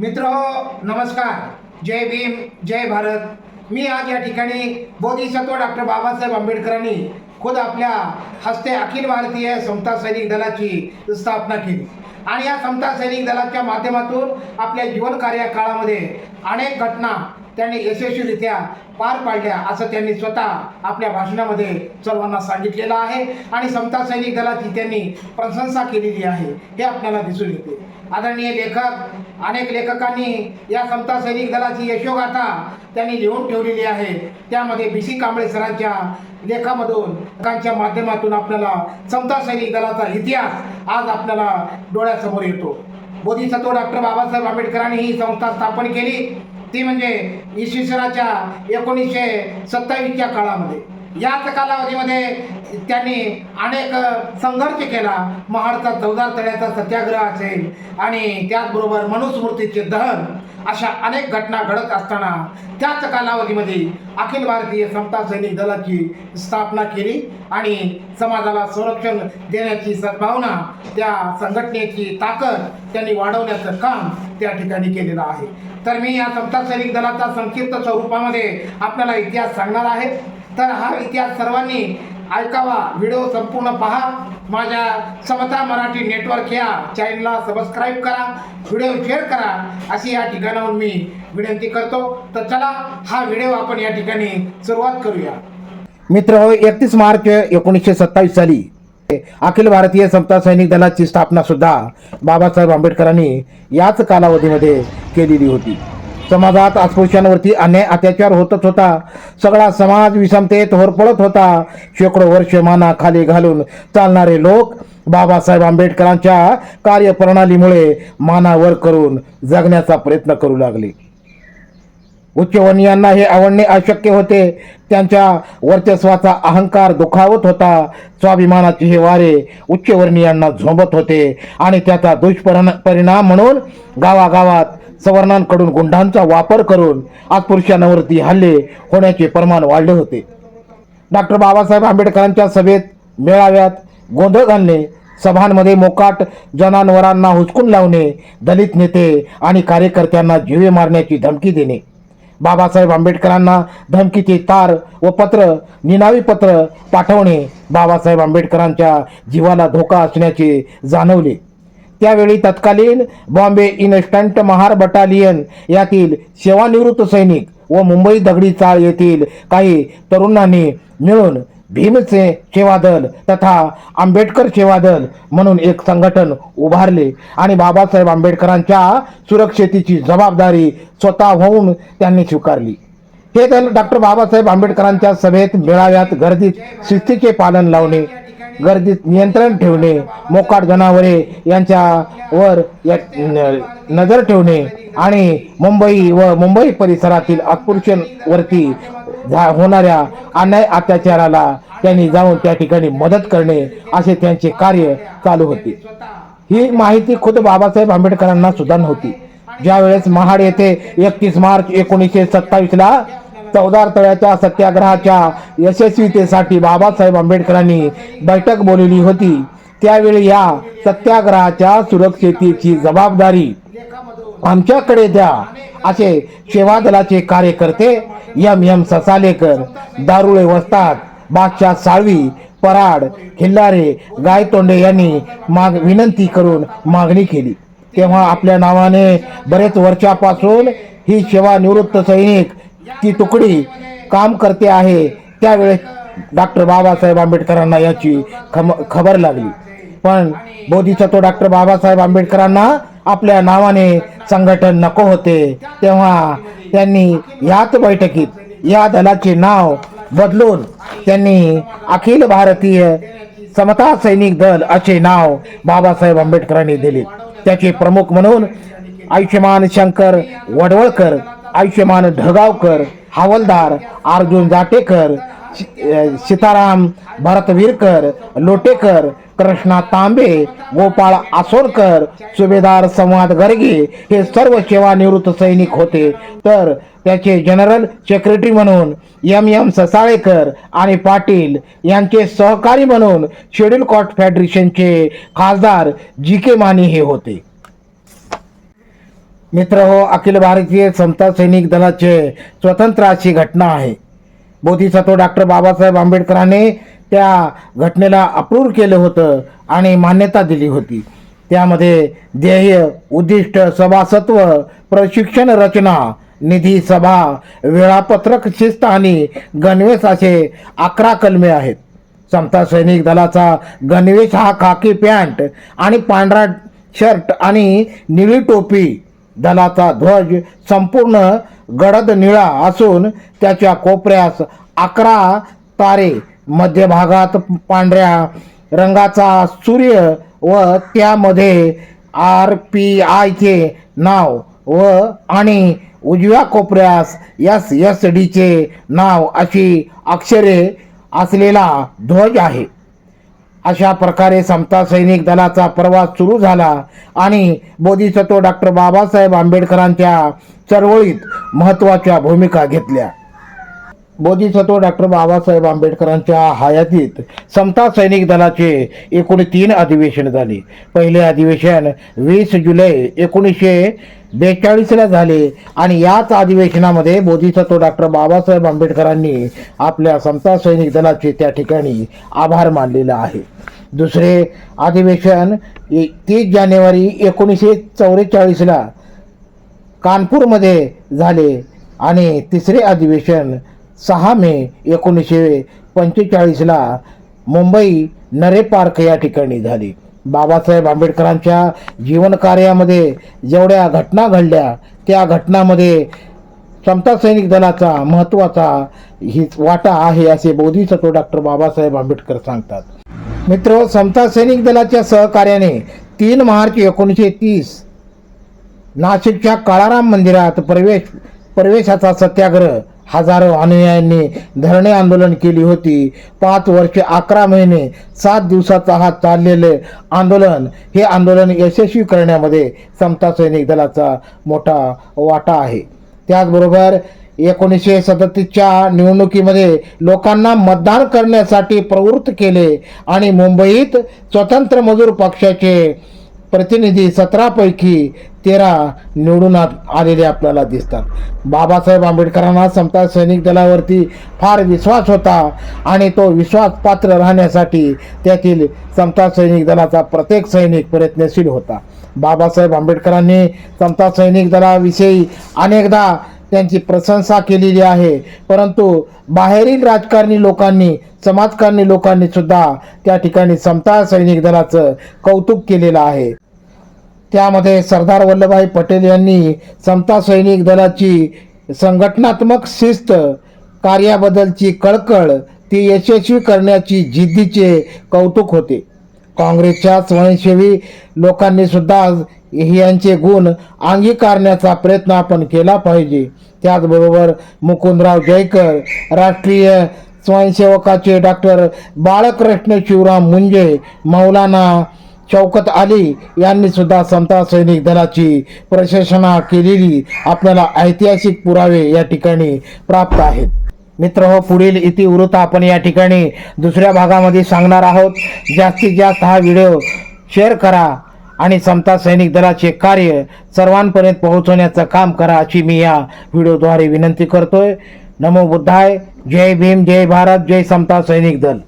मित्र नमस्कार. जय भीम जय भारत. मी आज या ठिकाणी बोधिसत्व डॉक्टर बाबासाहेब आंबेडकरांनी खुद आपल्या हस्ते अखिल भारतीय समता सैनिक दलाची स्थापना केली. आणि या समता सैनिक दलाच्या माध्यमातून आपल्या जीवन कार्यकाळामध्ये अनेक घटना त्यांनी यशस्वीरित्या पार पाडल्या असं त्यांनी स्वतः आपल्या भाषणामध्ये सर्वांना सांगितलेलं आहे. आणि समता सैनिक दलाची त्यांनी प्रशंसा केलेली आहे. हे आपल्याला दिसून येते. आदरणीय लेखक अनेक लेखकांनी या समता सैनिक दलाची यशोगाथा त्यांनी लिहून ठेवलेली आहे. त्यामध्ये बी सी कांबळे सरांच्या लेखामधून लेखांच्या माध्यमातून आपल्याला समता सैनिक दलाचा इतिहास आज आपल्याला डोळ्यासमोर येतो. बोधिसत्व डॉक्टर बाबासाहेब आंबेडकरांनी ही संस्था स्थापन केली. ती म्हणजे इसवी सनाच्या एकोणीसशे सत्तावीसच्या काळामध्ये. याच कालावधीमध्ये त्यांनी अनेक संघर्ष केला. महाडचा चौदार तळ्याचा सत्याग्रह असेल आणि त्याचबरोबर मनुस्मृतीचे दहन अशा अनेक घटना घडत असताना त्याच कालावधीमध्ये अखिल भारतीय समता सैनिक दलाची स्थापना केली आणि समाजाला संरक्षण देण्याची सद्भावना त्या संघटनेची ताकद त्यांनी वाढवण्याचं काम त्या ठिकाणी केलेलं आहे. तर मी या समता सैनिक दलाचा संक्षिप्त स्वरूपामध्ये आपल्याला इतिहास सांगणार आहे. तर हा इतिहास सर्वांनी ऐकावा. व्हिडिओ संपूर्ण पहा. माझ्या समता मराठी नेटवर्क या चॅनलला सबस्क्राईब करा. व्हिडिओ शेअर करा. अशी या ठिकाणाहून मी विनंती करतो. तर चला हा व्हिडिओ आपण या ठिकाणी सुरुवात करूया. मित्र हो, एकतीस मार्च एकोणीसशे सत्तावीस साली अखिल भारतीय समता सैनिक दलाची स्थापना सुद्धा बाबासाहेब आंबेडकरांनी याच कालावधीमध्ये केलेली होती. समाजात अस्पृश्यांवरती अन्याय अत्याचार होतच होता. सगळा समाज विषमतेत होरपळत होता. शेकडो वर्ष माना खाली घालून चालणारे लोक बाबासाहेब आंबेडकरांच्या कार्यप्रणालीमुळे मानावर करून जगण्याचा प्रयत्न करू लागले. उच्चवर्णीयांना हे आवडणे अशक्य होते. त्यांच्या वर्चस्वाचा अहंकार दुखावत होता. स्वाभिमानाचे हे वारे उच्चवर्णीयांना झोंबत होते आणि त्याचा दुष्परिणा परिणाम म्हणून गावागावात सवर्णांकडून गुंडांचा वापर करून अस्पृश्यांवरती हल्ले होण्याचे प्रमाण वाढले होते. डॉक्टर बाबासाहेब आंबेडकरांच्या सभेत मेळाव्यात गोंधळ घालणे सभांमध्ये मोकाट जनावरांना हुसकून लावणे दलित नेते आणि कार्यकर्त्यांना जीवे मारण्याची धमकी देणे. बाबासाहेब आंबेडकरांना धमकीचे तार व पत्र निनावी पत्र पाठवणे बाबासाहेब आंबेडकरांच्या जीवाला धोका असण्याचे जाणवले. त्यावेळी तत्कालीन बॉम्बे इन्स्टंट महार बटालियन यातील सेवानिवृत्त सैनिक व मुंबई दगडी चाळ येथील काही तरुणांनी मिळून भीमसे सेवा दल तथा आंबेडकर सेवा दल म्हणून एक संघटन उभारले. आणि बाबासाहेब आंबेडकरांच्या सुरक्षेची जबाबदारी स्वतः होऊन त्यांनी स्वीकारली. हे दल डॉक्टर बाबासाहेब आंबेडकरांच्या सभेत मेळाव्यात गर्दीत शिस्तीचे पालन लावणे गर्दीत नियंत्रण ठेवणे मोकाट जनावरे यांच्यावर या- नजर ठेवणे आणि मुंबई व मुंबई परिसरातील अस्पृश्यांवरती झा- होणाऱ्या अन्याय अत्याचाराला त्यांनी जाऊन त्या ठिकाणी मदत करणे असे त्यांचे कार्य चालू होते. ही माहिती खुद बाबासाहेब आंबेडकरांना सुद्धा नव्हती. ज्यावेळेस महाड येथे एकतीस मार्च एकोणीसशे सत्तावीसला चौदार तळ्याच्या सत्याग्रहाच्या यशस्वीतेसाठी बाबासाहेब आंबेडकरांनी बैठक बोलवली होती. त्यावेळी या सत्याग्रहाच्या सुरक्षेची जबाबदारी आमच्याकडे द्या असे सेवा दलाचे कार्यकर्ते एम एम ससालेकर दारुळे वस्ताद बादशाह साळवी पराड खिल्लारे गायतोंडे यांनी माग विनंती करून मागणी केली. तेव्हा आपल्या नावाने बरेच वर्षापासून ही सेवानिवृत्त सैनिक ती तुकडी काम करते आहे त्यावेळेस डॉक्टर बाबासाहेब आंबेडकरांना याची खम खबर लागली. पण बोधिसत्व डॉक्टर बाबासाहेब आंबेडकरांना आपल्या नावाने संघटन नको होते तेव्हा त्यांनी याच बैठकीत या दलाचे नाव बदलून त्यांनी अखिल भारतीय समता सैनिक दल असे नाव बाबासाहेब आंबेडकरांनी दिले. त्याचे प्रमुख म्हणून आयुष्यमान शंकर वडवळकर आयुष्यमान ढगावकर हवलदार अर्जुन जाटेकर सीताराम भरतवीरकर लोटेकर कृष्णा तांबे गोपाळ आसोरकर सुभेदार संवाद गर्गे हे सर्व सेवानिवृत्त सैनिक होते. तर त्याचे जनरल सेक्रेटरी म्हणून एम एम ससाळेकर आणि पाटील यांचे सहकारी म्हणून शेड्यूल कॉट फेडरेशनचे खासदार जी के माने हे होते. मित्र हो अखिल भारतीय समता सैनिक दलाचे स्वतंत्र अशी घटना आहे. बोधिसत्व डॉक्टर बाबासाहेब आंबेडकरांनी त्या घटनेला अप्रूव्ह केलं होतं आणि मान्यता दिली होती. त्यामध्ये ध्येय उद्दिष्ट सभासत्व प्रशिक्षण रचना निधी सभा वेळापत्रक शिस्त आणि गणवेश असे अकरा कलमे आहेत. समता सैनिक दलाचा गणवेश हा खाकी पॅन्ट आणि पांढरा शर्ट आणि निळी टोपी दलाचा ध्वज संपूर्ण गडद निळा असून त्याच्या कोपऱ्यास अकरा तारे मध्यभागात पांढऱ्या रंगाचा सूर्य व त्यामध्ये आर पी आयचे नाव व आणि उजव्या कोपऱ्यास एस एस डीचे नाव अशी अक्षरे असलेला ध्वज आहे. अशा प्रकारे समता सैनिक दलाचा प्रवास सुरू झाला आणि बोधिसत्व डॉक्टर बाबासाहेब आंबेडकरांच्या चळवळीत महत्त्वाच्या भूमिका घेतल्या. बोधिसत्व डॉक्टर बाबासाहेब आंबेडकरांच्या हयातीत समता सैनिक दलाचे एकूण तीन अधिवेशन झाले. पहिले अधिवेशन वीस जुलै एकोणीसशे बेचाळीसला झाले आणि याच अधिवेशनामध्ये बोधिसत्व डॉक्टर बाबासाहेब आंबेडकरांनी आपल्या समता सैनिक दलाचे त्या ठिकाणी आभार मानलेला आहे. दुसरे अधिवेशन तीस जानेवारी एकोणीसशे चौवेचाळीसला कानपूरमध्ये झाले आणि तिसरे अधिवेशन सहा मे एकोणीसशे पंचेचाळीसला मुंबई नरे पार्क या ठिकाणी झाली. बाबासाहेब आंबेडकरांच्या जीवनकार्यामध्ये जेवढ्या घटना घडल्या त्या घटनामध्ये समता सैनिक दलाचा महत्त्वाचा ही वाटा आहे असे बोधिसत्व डॉक्टर बाबासाहेब आंबेडकर सांगतात. मित्र समता सैनिक दलाच्या सहकार्याने तीन मार्च एकोणीसशे तीस नाशिकच्या काळाराम मंदिरात प्रवेश प्रवेशाचा सत्याग्रह हजारो अनुयायांनी धरणे आंदोलन केली होती. पाच वर्षे अकरा महिने सात दिवसाचा हा चाललेले आंदोलन हे आंदोलन यशस्वी करण्यामध्ये समता सैनिक दलाचा मोठा वाटा आहे. त्याचबरोबर एकोणीसशे सदतीसच्या निवडणुकीमध्ये लोकांना मतदान करण्यासाठी प्रवृत्त केले आणि मुंबईत स्वतंत्र मजूर पक्षाचे प्रतिनिधी सतरापैकी तेरा निवडून आलेले आपल्याला दिसतात. बाबासाहेब आंबेडकरांना समता सैनिक दलावरती फार विश्वास होता आणि तो विश्वास पात्र राहण्यासाठी त्यातील समता सैनिक दलाचा प्रत्येक सैनिक प्रयत्नशील होता. बाबासाहेब आंबेडकरांनी समता सैनिक दलाविषयी अनेकदा त्यांची प्रशंसा केलेली आहे. परंतु बाहेरील राजकारणी लोकांनी समाजकारणी लोकांनी सुद्धा त्या ठिकाणी समता सैनिक दलाचं कौतुक केलेलं आहे. त्यामध्ये सरदार वल्लभभाई पटेल यांनी समता सैनिक दलाची संघटनात्मक शिस्त कार्याबद्दलची कळकळ ती यशस्वी करण्याची जिद्दीचे कौतुक होते. काँग्रेसच्या स्वयंसेवी लोकांनी सुद्धा यांचे गुण अंगीकारण्याचा प्रयत्न आपण केला पाहिजे. त्याचबरोबर मुकुंदराव जयकर राष्ट्रीय स्वयंसेवकाचे डॉक्टर बाळकृष्ण शिवराम मुंजे मौलाना शौकत अली यांनी सुद्धा समता सैनिक दलाची प्रशासना केलेली आपल्याला ऐतिहासिक पुरावे या ठिकाणी प्राप्त आहेत. मित्र हो पुढील इतिवृत्त आपण या ठिकाणी दुसऱ्या भागामध्ये सांगणार आहोत. जास्तीत जास्त हा व्हिडिओ शेअर करा आणि समता सैनिक दलाचे कार्य सर्वांपर्यंत पोहोचवण्याचं काम करा अशी मी या व्हिडिओद्वारे विनंती करतोय. नमो बुद्धाय. जय भीम जय भारत जय समता सैनिक दल.